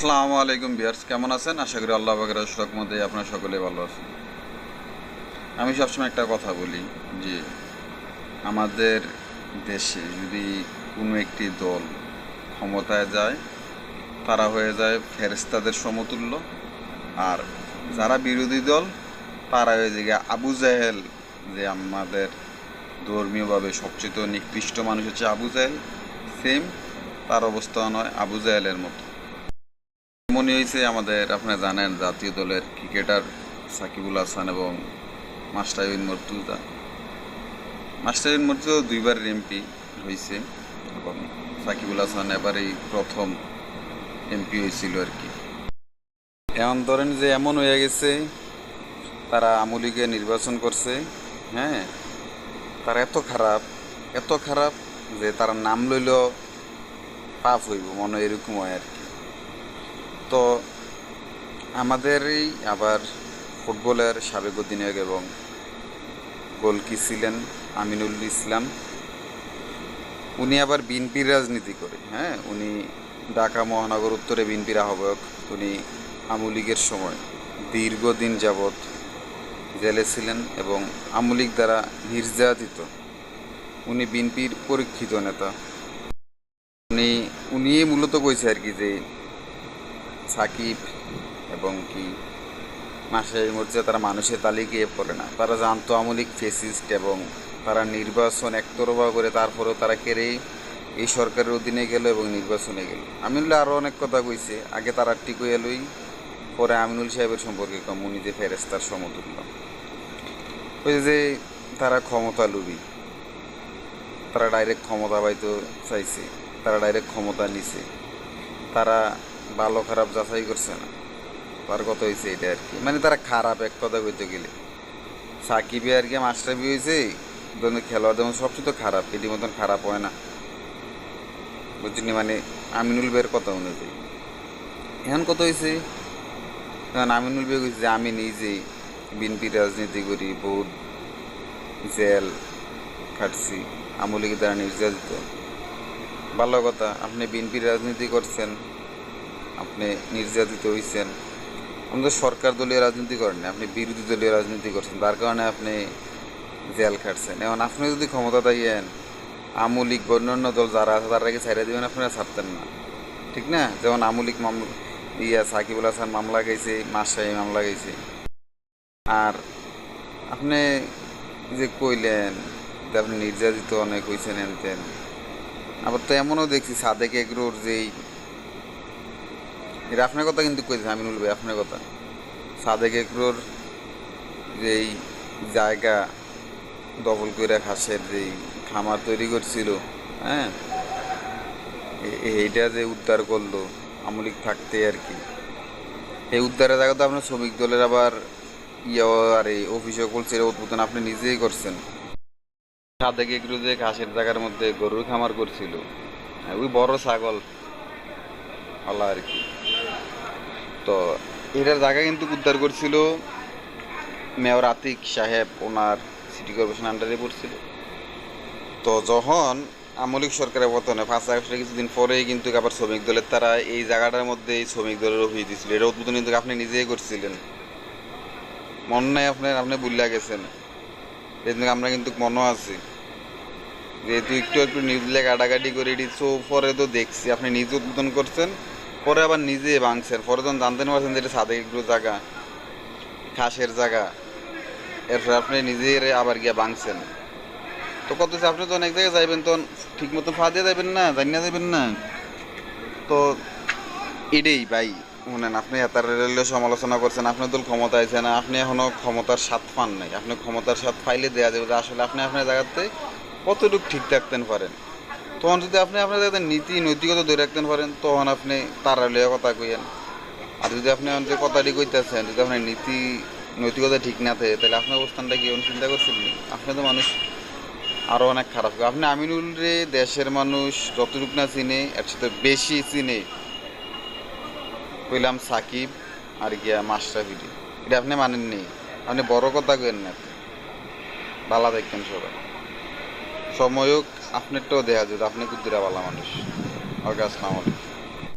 আসসালামু আলাইকুম বিয়ার্স কেমন আছেন? আশা করি আল্লাহ বাগের মধ্যে আপনারা সকলে ভালো আছেন। আমি সবসময় একটা কথা বলি যে, আমাদের দেশে যদি কোনো একটি দল ক্ষমতায় যায়, তারা হয়ে যায় ফেরেস্তাদের সমতুল্য। আর যারা বিরোধী দল, তারা হয়ে যায় আবু জাহেল, যে আমাদের ধর্মীয়ভাবে সবচেয়ে নিকৃষ্ট মানুষ হচ্ছে আবু জাহেল সেম তার অবস্থা নয় আবু জাহেলের মতো। মনে হয়েছে, আমাদের আপনি জানেন, জাতীয় দলের ক্রিকেটার সাকিবুল হাসান এবং মাস্টারবিন মর্তুজা। মাস্টারবিন মর্তুজা দুইবার এমপি হয়েছে এবং সাকিবুল হাসান এবারেই প্রথম এমপি হয়েছিল আর কি। এমন ধরেন যে এমন হয়ে গেছে, তারা আমলিকে নির্বাচন করছে হ্যাঁ? তারা এত খারাপ এত খারাপ যে তারা নাম লইল পাপ হইব, মনে এরকম হয় আর কি। তো আমাদেরই আবার ফুটবলের সাবেক অধিনায়ক এবং গোলকি ছিলেন আমিনুল ইসলাম। উনি আবার বিএনপির রাজনীতি করে হ্যাঁ? উনি ঢাকা মহানগর উত্তরে বিএনপির আহ্বায়ক, উনি আমুলীগের সময় দীর্ঘদিন যাবৎ জেলে ছিলেন এবং আমুলিক দ্বারা নির্যাতিত। উনি বিএনপির পরীক্ষিত নেতা। উনি উনি মূলত কইছে আর কি যে সাকিব এবং কি মাসের মধ্যে তারা মানুষের তালিকায় পড়ে না। তারা জানতো আমলিক ফেসিস্ট এবং তারা নির্বাচন একতরফা করে তারপরেও তারা কেড়ে এই সরকারের অধীনে গেল এবং নির্বাচনে গেল। আমিনুল্লাহ আরও অনেক কথা কইছে। আগে তারা টিকু এলই পরে আমিনুল সাহেবের সম্পর্কে কম। উনি যে ফেরেস্তার সমতুল্য। ওই যে তারা ক্ষমতা লুবি। তারা ডাইরেক্ট ক্ষমতা পাইতে চাইছে। তারা ডাইরেক্ট ক্ষমতা নিছে। তারা ভালো খারাপ যাচাই করছে না। তার কথা হয়েছে এটা আর কি? মানে তারা খারাপ এক কথা কইতে গেলে। সাকিবে আর কি মাস্টারবি হয়েছে ধরুন খেলোয়াড় যেমন সবচেয়ে তো খারাপ, এটি মতন খারাপ হয় না। বুঝলি মানে আমিনুল বের কথা অনুযায়ী। এখন কত হয়েছে আমিনুল বে কইছে যে, আমি নিজেই বিএনপির রাজনীতি করি বহুত জেল খাটছি আমলিকে দ্বারা নির্যাতিত। ভালো কথা, আপনি বিএনপির রাজনীতি করছেন। আপনি নির্যাতিত হয়েছেন আপনি তো সরকার দলীয় রাজনীতি করেন আপনি বিরোধী দলীয় রাজনীতি করছেন তার কারণে আপনি জেল খাটছেন। এখন আপনি যদি ক্ষমতা দেন আমলিক অন্যান্য দল যারা আছে তারা কি ছাইড়া দেবেন আপনারা ছাড়তেন না। ঠিক না? যেমন আমলিক মামলা, ইয়া সাকিবুল হাসান মামলা গেছে মাসাই মামলা গেছে আর আপনি যে কইলেন যে আপনি নির্যাতিত অনেক হয়েছেন এনতেন। আবার তো এমনও দেখছি, সাদেক এগরোর যেই এটা আপনার কথা কিন্তু কইছে আমিনুল ভাই আপনার কথা। সাদেক এগরোর যেই জায়গা দখল করে ঘাসের যেই খামার তৈরি করছিল হ্যাঁ? এইটা যে উদ্ধার করল আমলিক থাকতে আর কি। এই উদ্ধারের জায়গা তো আপনার শ্রমিক দলের আবার ইয়ে আর এই অফিসে করছে উদ্বোধন আপনি নিজেই করছেন। সাদেক এগুলো যে ঘাসের জায়গার মধ্যে গরুর খামার করছিল হ্যাঁ, ওই বড় ছাগল আল্লাহ আর কি। তো এটার জায়গা কিন্তু উদ্ধার করছিল মেয়র আতিক সাহেব, ওনার সিটি কর্পোরেশন আন্ডারে পড়ছিল। তো যখন আমলিক সরকারের পতনে পাঁচ আগস্টের কিছুদিন পরেই কিন্তু আবার শ্রমিক দলের তারা এই জায়গাটার মধ্যে এই শ্রমিক দলের অফিস দিয়েছিল। এটা উদ্বোধন কিন্তু আপনি নিজেই করছিলেন। মন নাই আপনার আপনি বুল্লা গেছেন এই জন্য আমরা কিন্তু মনও আছি। যেহেতু একটু একটু নিউজলে কাটাকাটি করে এটি দিচ্ছ পরে তো দেখছি। আপনি নিজে উদ্বোধন করছেন। পরে আবার নিজে ভাঙছেন পরে যখন জানতে না পারছেন যে এটা সাদে এগুলো জায়গা, খাসের জায়গা, এরপর আপনি নিজেই আবার গিয়ে ভাঙছেন। তো কত আপনি তো অনেক জায়গায় যাইবেন তো ঠিক মতো ফা দিয়ে যাবেন না, জানিয়ে যাবেন না? তো এটাই ভাই, শুনেন, আপনি এতার রেলের সমালোচনা করছেন আপনি দল ক্ষমতা আছে না, আপনি এখনও ক্ষমতার স্বাদ পান নাই। আপনি ক্ষমতার স্বাদ পাইলে দেওয়া যাবে আসলে আপনি আপনার জায়গাতে কতটুকু ঠিক থাকতেন পারেন। তখন যদি আপনি আপনার জায়গাতে নীতি নৈতিকতা ধরে রাখতে পারেন, তখন আপনি তারা লইয়া কথা কইয়েন। আর যদি আপনি যে কথাটি কইতেছেন, যদি আপনার নীতি নৈতিকতা ঠিক না থাকে, তাহলে আপনার অবস্থানটা কি চিন্তা করছিলেন আপনি তো মানুষ আরও অনেক খারাপ। আপনি আমিনুল রে দেশের মানুষ যতটুকু না চিনে একসাথে বেশি চিনে, কইলাম সাকিব আর গিয়া মাস্টারবিডি এটা আপনি মানেননি। আপনি বড় কথা কেন না। ভালো দেখবেন সবাই। সময়ক আপনারটাও দেয়া যেত আপনি কুদ্দিরা ভালো মানুষ। ওকে আসসালাম আলাইকুম